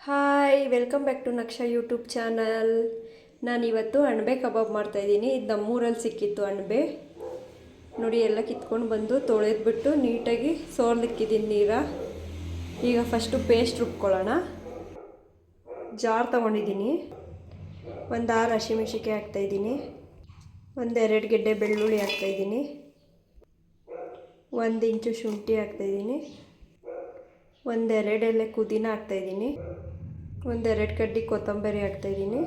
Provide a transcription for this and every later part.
Hi welcome back to Naksha YouTube channel ನಾನಿವತ್ತು ಅಣಬೆ ಕಬಾಬ್ ಮಾಡ್ತಾಯಿದ್ದೀನಿ ಇದು ನಮ್ಮೂರಲ್ಲಿ ಸಿಕ್ಕಿತ್ತು ಅಣಬೆ. ನೋಡಿ, ಎಲ್ಲ ಕಿತ್ಕೊಂಡು ಬಂದು ತೊಳೆದ್ಬಿಟ್ಟು ನೀಟಾಗಿ ಸೋರ್ಲಿಕ್ಕಿದ್ದೀನಿ ನೀರ. ಈಗ ಫಸ್ಟು ಪೇಸ್ಟ್ ರುಬ್ಕೊಳ್ಳೋಣ. ಜಾರ್ ತೊಗೊಂಡಿದ್ದೀನಿ. ಒಂದು ಆರು ಹಸಿಮೆಣ್ಸಿಕಾಯಿ ಹಾಕ್ತಾಯಿದ್ದೀನಿ ಒಂದೆರಡು ಗೆಡ್ಡೆ ಬೆಳ್ಳುಳ್ಳಿ ಹಾಕ್ತಾಯಿದ್ದೀನಿ ಒಂದು ಇಂಚು ಶುಂಠಿ ಹಾಕ್ತಾಯಿದ್ದೀನಿ ಒಂದೆರಡೆಲೆ ಕುದಿನ ಹಾಕ್ತಾಯಿದ್ದೀನಿ ಒಂದೆರಡು ಕಡ್ಡಿ ಕೊತ್ತಂಬರಿ ಹಾಕ್ತಾಯಿದ್ದೀನಿ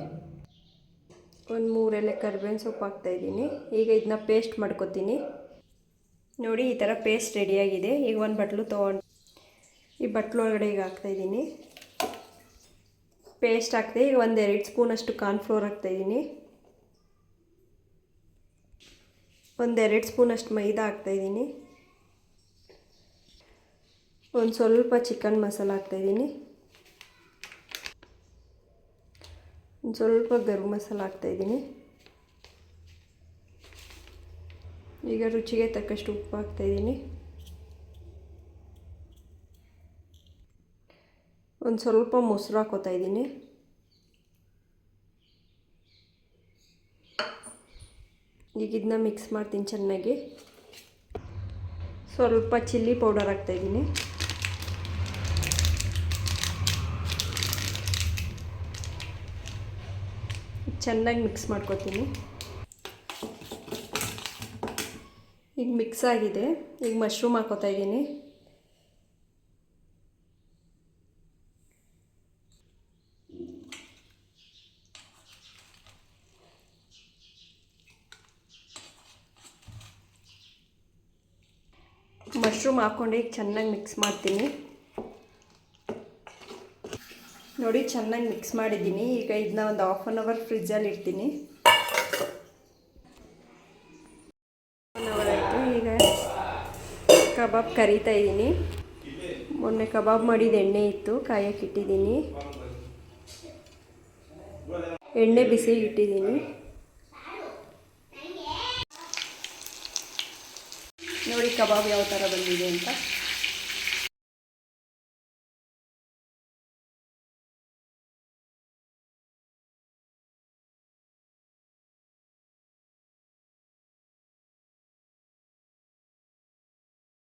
ಒಂದು ಮೂರೆಲೆ ಕರ್ಬೇವಿನ ಸೊಪ್ಪು ಹಾಕ್ತಾಯಿದ್ದೀನಿ ಈಗ ಇದನ್ನ ಪೇಸ್ಟ್ ಮಾಡ್ಕೊತೀನಿ. ನೋಡಿ, ಈ ಥರ ಪೇಸ್ಟ್ ರೆಡಿಯಾಗಿದೆ ಈಗ ಒಂದು ಬಟ್ಲು ತೊಗೊಂಡು ಈ ಬಟ್ಲು ಒಳಗಡೆ ಈಗ ಹಾಕ್ತಾಯಿದ್ದೀನಿ ಪೇಸ್ಟ್ ಹಾಕ್ದೆ ಈಗ ಒಂದೆರಡು ಸ್ಪೂನಷ್ಟು ಕಾರ್ನ್ಫ್ಲೋರ್ ಹಾಕ್ತಾಯಿದ್ದೀನಿ ಒಂದೆರಡು ಸ್ಪೂನಷ್ಟು ಮೈದಾ ಹಾಕ್ತಾಯಿದ್ದೀನಿ ಒಂದು ಸ್ವಲ್ಪ ಚಿಕನ್ ಮಸಾಲ ಹಾಕ್ತಾಯಿದ್ದೀನಿ ಒಂದು ಸ್ವಲ್ಪ ಗರಂ ಮಸಾಲ ಹಾಕ್ತಾಯಿದ್ದೀನಿ ಈಗ ರುಚಿಗೆ ತಕ್ಕಷ್ಟು ಉಪ್ಪು ಹಾಕ್ತಾಯಿದ್ದೀನಿ ಒಂದು ಸ್ವಲ್ಪ ಮೊಸರು ಹಾಕೋತಾ ಇದ್ದೀನಿ. ಈಗ ಇದನ್ನ ಮಿಕ್ಸ್ ಮಾಡ್ತೀನಿ ಚೆನ್ನಾಗಿ. ಸ್ವಲ್ಪ ಚಿಲ್ಲಿ ಪೌಡರ್ ಹಾಕ್ತಾಯಿದ್ದೀನಿ ಚೆನ್ನಾಗಿ ಮಿಕ್ಸ್ ಮಾಡ್ಕೊತೀನಿ. ಈಗ ಮಿಕ್ಸ್ ಆಗಿದೆ. ಈಗ ಮಶ್ರೂಮ್ ಹಾಕೋತಾ ಇದ್ದೀನಿ. ಮಶ್ರೂಮ್ ಹಾಕ್ಕೊಂಡು ಈಗ ಚೆನ್ನಾಗಿ ಮಿಕ್ಸ್ ಮಾಡ್ತೀನಿ. ನೋಡಿ, ಚೆನ್ನಾಗಿ ಮಿಕ್ಸ್ ಮಾಡಿದ್ದೀನಿ. ಈಗ ಇದನ್ನ ಒಂದು ಹಾಫ್ ಆನ್ ಅವರ್ ಫ್ರಿಜ್ಜಲ್ಲಿ ಇಡ್ತೀನಿ. ಅವರ್ ಆಯಿತು. ಈಗ ಕಬಾಬ್ ಕರಿತಾ ಇದ್ದೀನಿ ಮೊನ್ನೆ ಕಬಾಬ್ ಮಾಡಿದ ಎಣ್ಣೆ ಇತ್ತು, ಕಾಯಕ್ಕೆ ಇಟ್ಟಿದ್ದೀನಿ. ಎಣ್ಣೆ ಬಿಸಿ ಇಟ್ಟಿದ್ದೀನಿ. ನೋಡಿ, ಕಬಾಬ್ ಯಾವ ಥರ ಬಂದಿದೆ ಅಂತ.